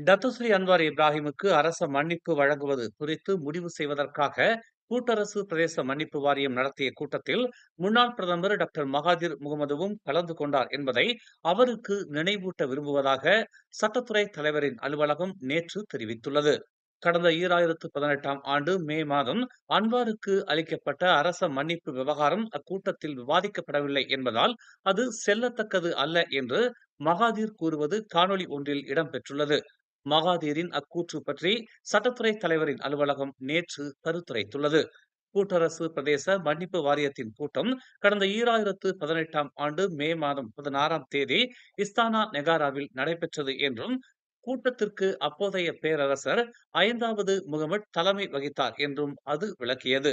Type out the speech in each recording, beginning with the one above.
Datuk Seri Anwar இப்ராஹிமுக்கு அரச மன்னிப்பு வழங்குவது குறித்து முடிவு செய்வதற்காக கூட்டரசு பிரதேச மன்னிப்பு வாரியம் நடத்திய கூட்டத்தில் முன்னாள் பிரதமர் டாக்டர் மகாதிர் முகமதுவும் கலந்து கொண்டார் என்பதை அவருக்கு நினைவூட்ட விரும்புவதாக சட்டத்துறை தலைவரின் அலுவலகம் நேற்று தெரிவித்துள்ளது. கடந்த ஈராயிரத்து பதினெட்டாம் ஆண்டு மே மாதம் அன்வாருக்கு அளிக்கப்பட்ட அரச மன்னிப்பு விவகாரம் அக்கூட்டத்தில் விவாதிக்கப்படவில்லை என்பதால் அது செல்லத்தக்கது அல்ல என்று மகாதீர் கூறுவது காணொலி ஒன்றில் இடம்பெற்றுள்ளது. மகாதீரின் அக்கூற்று பற்றி சட்டத்துறை தலைவரின் அலுவலகம் நேற்று கருத்துரைத்துள்ளது கூட்டரசு பிரதேச மன்னிப்பு வாரியத்தின் கூட்டம் கடந்த ஈராயிரத்து பதினெட்டாம் ஆண்டு மே மாதம் பதினாறாம் தேதி இஸ்தானா நெகாராவில் நடைபெற்றது என்றும் கூட்டத்திற்கு அப்போதைய பேரரசர் ஐந்தாவது முகமட் தலைமை வகித்தார் என்றும் அது விளக்கியது.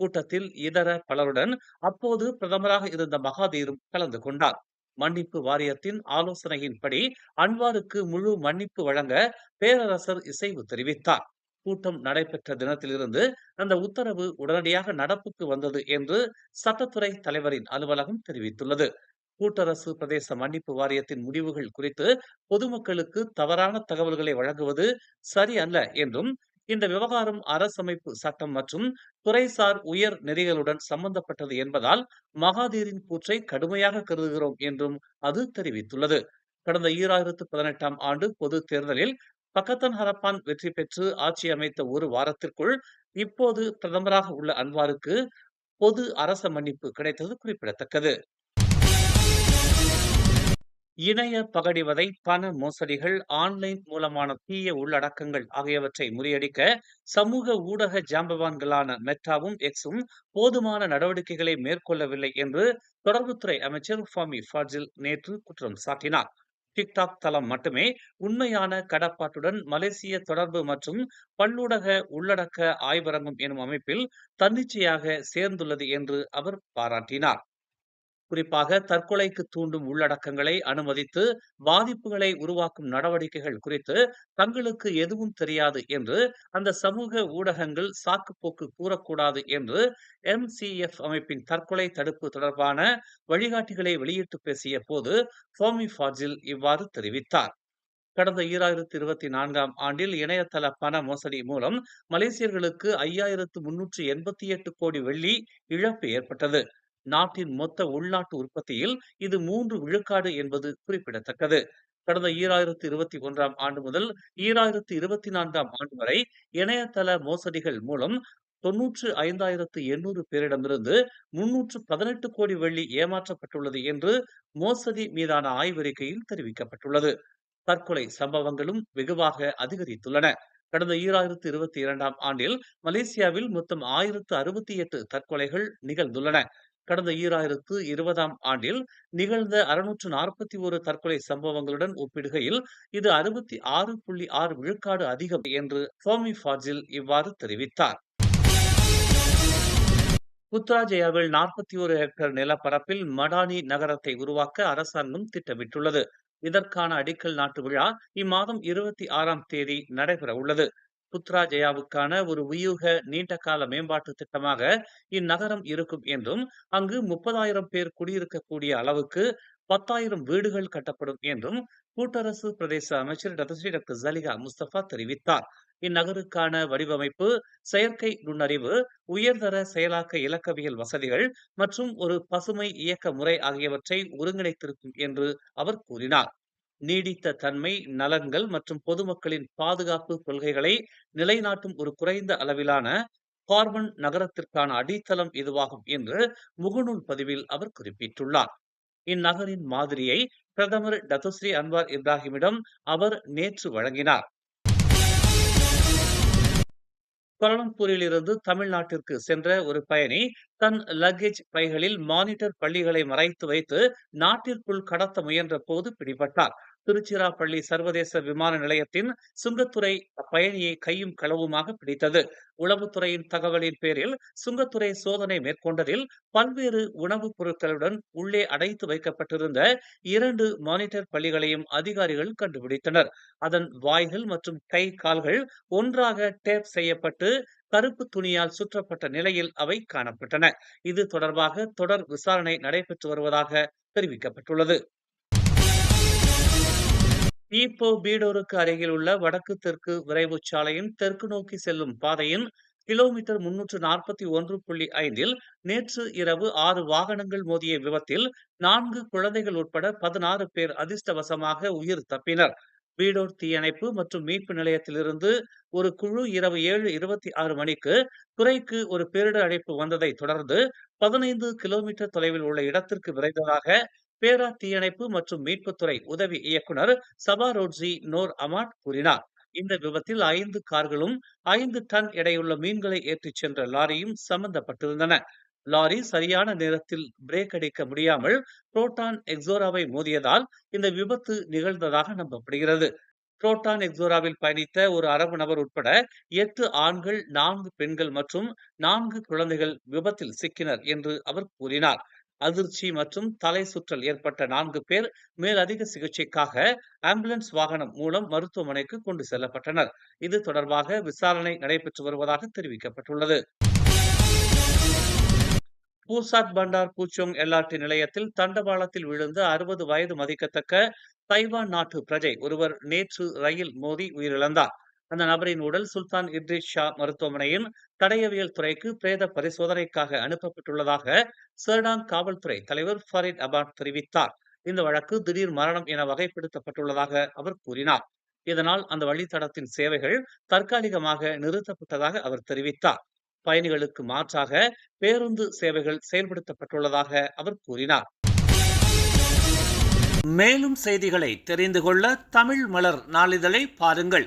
கூட்டத்தில் இதர பலருடன் அப்போது பிரதமராக இருந்த மகாதீரும் கலந்து கொண்டார். மன்னிப்பு வாரியத்தின் ஆலோசனையின்படி அன்வாருக்கு முழு மன்னிப்பு வழங்க பேரரசர் இசைவு தெரிவித்தார். கூட்டம் நடைபெற்ற தினத்திலிருந்து அந்த உத்தரவு உடனடியாக நடப்புக்கு வந்தது என்று சட்டத்துறை தலைவரின் அலுவலகம் தெரிவித்துள்ளது. கூட்டரசு பிரதேச மன்னிப்பு வாரியத்தின் முடிவுகள் குறித்து பொதுமக்களுக்கு தவறான தகவல்களை வழங்குவது சரியல்ல என்றும் இந்த விவகாரம் அரசமைப்பு சட்டம் மற்றும் துறைசார் உயர் நெறிகளுடன் சம்பந்தப்பட்டது என்பதால் மகாதீரின் கூற்றை கடுமையாக கருதுகிறோம் என்றும் அது தெரிவித்துள்ளது. கடந்த ஈராயிரத்து பதினெட்டாம் ஆண்டு பொது தேர்தலில் பக்கத்தன் ஹரப்பான் வெற்றி பெற்று ஆட்சி அமைத்த ஒரு வாரத்திற்குள் இப்போது பிரதமராக உள்ள அன்வாருக்கு பொது அரச மன்னிப்பு கிடைத்தது குறிப்பிடத்தக்கது. இணைய பகடிவதை பண மோசடிகள் ஆன்லைன் மூலமான தீய உள்ளடக்கங்கள் ஆகியவற்றை முறியடிக்க சமூக ஊடக ஜாம்பவான்களான மெட்டாவும் எக்ஸும் போதுமான நடவடிக்கைகளை மேற்கொள்ளவில்லை என்று தொடர்புத்துறை அமைச்சர் ஃபாமி ஃபாஜில் நேற்று குற்றம் சாட்டினார். டிக்டாக் தளம் மட்டுமே உண்மையான கடப்பாட்டுடன் மலேசிய தொடர்பு மற்றும் பல்லூடக உள்ளடக்க ஆய்வரங்கம் எனும் அமைப்பில் தன்னிச்சையாக சேர்ந்துள்ளது என்று அவர் பாராட்டினார். குறிப்பாக தற்கொலைக்கு தூண்டும் உள்ளடக்கங்களை அனுமதித்து பாதிப்புகளை உருவாக்கும் நடவடிக்கைகள் குறித்து தங்களுக்கு எதுவும் தெரியாது என்று அந்த சமூக ஊடகங்கள் சாக்குப்போக்கு கூறக்கூடாது என்று எம்சிஎஃப் அமைப்பின் தற்கொலை தடுப்பு தொடர்பான வழிகாட்டிகளை வெளியிட்டு பேசிய போது ஃபோமி ஃபாஜில் இவ்வாறு தெரிவித்தார். கடந்த ஈராயிரத்தி இருபத்தி நான்காம் ஆண்டில் இணையதள பண மோசடி மூலம் மலேசியர்களுக்கு ஐயாயிரத்து முன்னூற்று எண்பத்தி எட்டு கோடி வெள்ளி இழப்பு ஏற்பட்டது. நாட்டின் மொத்த உள்நாட்டு உற்பத்தியில் இது மூன்று விழுக்காடு என்பது குறிப்பிடத்தக்கது. கடந்த ஈராயிரத்தி இருபத்தி ஒன்றாம் ஆண்டு முதல் ஈராயிரத்தி இருபத்தி நான்காம் ஆண்டு வரை இணையதள மோசடிகள் மூலம் தொன்னூற்று ஐந்தாயிரத்து எண்ணூறு பேரிடமிருந்து முன்னூற்று பதினெட்டு கோடி வெள்ளி ஏமாற்றப்பட்டுள்ளது என்று மோசடி மீதான ஆய்வறிக்கையில் தெரிவிக்கப்பட்டுள்ளது. தற்கொலை சம்பவங்களும் வெகுவாக அதிகரித்துள்ளன. கடந்த ஈராயிரத்து இருபத்தி இரண்டாம் ஆண்டில் மலேசியாவில் மொத்தம் ஆயிரத்து அறுபத்தி எட்டு தற்கொலைகள் நிகழ்ந்துள்ளன. கடந்த ஈராயிரத்து இருபதாம் ஆண்டில் நிகழ்ந்த அறுநூற்று நாற்பத்தி ஒரு தற்கொலை சம்பவங்களுடன் ஒப்பிடுகையில் இது அறுபத்தி ஆறு புள்ளி ஆறு விழுக்காடு அதிகம் என்று ஃபோமி ஃபாஜில் இவ்வாறு தெரிவித்தார். புத்ராஜயாவில் நாற்பத்தி ஒரு ஹெக்டேர் நிலப்பரப்பில் மடானி நகரத்தை உருவாக்க அரசாங்கம் திட்டமிட்டுள்ளது. இதற்கான அடிக்கல் நாட்டு விழா இம்மாதம் இருபத்தி ஆறாம் தேதி நடைபெற உள்ளது புத்ராஜயாவுக்கான ஒரு வியூக நீண்டகால மேம்பாட்டு திட்டமாக இந்நகரம் இருக்கும் என்றும் அங்கு முப்பதாயிரம் பேர் குடியிருக்கக்கூடிய அளவுக்கு பத்தாயிரம் வீடுகள் கட்டப்படும் என்றும் கூட்டரசு பிரதேச அமைச்சர் டத்தஸ்ரீ டாக்டர் ஜலிகா முஸ்தபா தெரிவித்தார். இந்நகருக்கான வடிவமைப்பு செயற்கை நுண்ணறிவு உயர்தர செயலாக்க இலக்கவியல் வசதிகள் மற்றும் ஒரு பசுமை இயக்க முறை ஆகியவற்றை ஒருங்கிணைத்திருக்கும் என்று அவர் கூறினார். நீடித்த தன்மை நலன்கள் மற்றும் பொதுமக்களின் பாதுகாப்பு கொள்கைகளை நிலைநாட்டும் ஒரு குறைந்த அளவிலான கார்பன் நகரத்திற்கான அடித்தளம் இதுவாகும் என்று முகநூல் பதிவில் அவர் குறிப்பிட்டுள்ளார். இந்நகரின் மாதிரியை பிரதமர் டத்துஸ்ரீ அன்வார் இப்ராஹிமிடம் அவர் நேற்று வழங்கினார். கோலம்பூரில் இருந்து தமிழ்நாட்டிற்கு சென்ற ஒரு பயணி தன் லக்கேஜ் பைகளில் மானிட்டர் பள்ளிகளை மறைத்து வைத்து நாட்டிற்குள் கடத்த முயன்ற போது பிடிபட்டார். திருச்சிராப்பள்ளி சர்வதேச விமான நிலையத்தின் சுங்கத்துறை பயணியை கையும் களவுமாக பிடித்தது. உளவுத்துறையின் தகவலின் பேரில் சுங்கத்துறை சோதனை மேற்கொண்டதில் பல்வேறு உணவுப் பொருட்களுடன் உள்ளே அடைத்து வைக்கப்பட்டிருந்த இரண்டு மானிட்டர் பள்ளிகளையும் அதிகாரிகள் கண்டுபிடித்தனர். அதன் வாய்கள் மற்றும் கை கால்கள் ஒன்றாக டேப் செய்யப்பட்டு கருப்பு துணியால் சுற்றப்பட்ட நிலையில் அவை காணப்பட்டன. இது தொடர்பாக தொடர் விசாரணை நடைபெற்று வருவதாக தெரிவிக்கப்பட்டுள்ளது. ஈப்போ பீடோருக்கு அருகில் உள்ள வடக்கு தெற்கு விரைவு சாலையின் தெற்கு நோக்கி செல்லும் பாதையின் கிலோமீட்டர் முன்னூற்று நாற்பத்தி ஒன்று புள்ளி ஐந்தில் நேற்று இரவு ஆறு வாகனங்கள் மோதிய விபத்தில் நான்கு குழந்தைகள் உட்பட பதினாறு பேர் அதிர்ஷ்டவசமாக உயிர் தப்பினர். பீடோர் தீயணைப்பு மற்றும் மீட்பு நிலையத்திலிருந்து ஒரு குழு இரவு ஏழு இருபத்தி ஆறு மணிக்கு துறைக்கு ஒரு பேரிடர் அழைப்பு வந்ததை தொடர்ந்து பதினைந்து கிலோமீட்டர் தொலைவில் உள்ள இடத்திற்கு விரைந்ததாக பேரா தீயணைப்பு மற்றும் மீட்புத்துறை உதவி இயக்குனர் சபாரோட்ஜி நோர் அமாட் கூறினார். இந்த விபத்தில் ஐந்து கார்களும் ஐந்து டன் எடையுள்ள மீன்களை ஏற்றிச் சென்ற லாரியும் சம்பந்தப்பட்டிருந்தன. லாரி சரியான நேரத்தில் பிரேக் அடிக்க முடியாமல் புரோட்டான் எக்ஸோராவை மோதியதால் இந்த விபத்து நிகழ்ந்ததாக நம்பப்படுகிறது. புரோட்டான் எக்ஸோராவில் பயணித்த ஒரு அரபு நபர் உட்பட எட்டு ஆண்கள் நான்கு பெண்கள் மற்றும் நான்கு குழந்தைகள் விபத்தில் சிக்கினர் என்று அவர் கூறினார். அதிர்ச்சி மற்றும் தலை சுற்றல் ஏற்பட்ட நான்கு பேர் மேலதிக சிகிச்சைக்காக ஆம்புலன்ஸ் வாகனம் மூலம் மருத்துவமனைக்கு கொண்டு செல்லப்பட்டனர். இது தொடர்பாக விசாரணை நடைபெற்று வருவதாக தெரிவிக்கப்பட்டுள்ளது. பூசாத் பண்டார் பூச்சோங் எல்ஆர்டி நிலையத்தில் தண்டவாளத்தில் விழுந்த அறுபது வயது மதிக்கத்தக்க தைவான் நாட்டு பிரஜை ஒருவர் நேற்று ரயில் மோதி உயிரிழந்தார். அந்த நபரின் உடல் சுல்தான் இட்ரிஸ் ஷா மருத்துவமனையின் தடயவியல் துறைக்கு பிரேத பரிசோதனைக்காக அனுப்பப்பட்டுள்ளதாக சர்டாங் காவல்துறை தலைவர் ஃபரீத் அபாட் தெரிவித்தார். இந்த வழக்கு திடீர் மரணம் என வகைப்படுத்தப்பட்டுள்ளதாக அவர் கூறினார். இதனால் அந்த வழித்தடத்தின் சேவைகள் தற்காலிகமாக நிறுத்தப்பட்டதாக அவர் தெரிவித்தார். பயணிகளுக்கு மாற்றாக பேருந்து சேவைகள் செயல்படுத்தப்பட்டுள்ளதாக அவர் கூறினார். மேலும் செய்திகளை தெரிந்து கொள்ள தமிழ் மலர் நாளிதழை பாருங்கள்.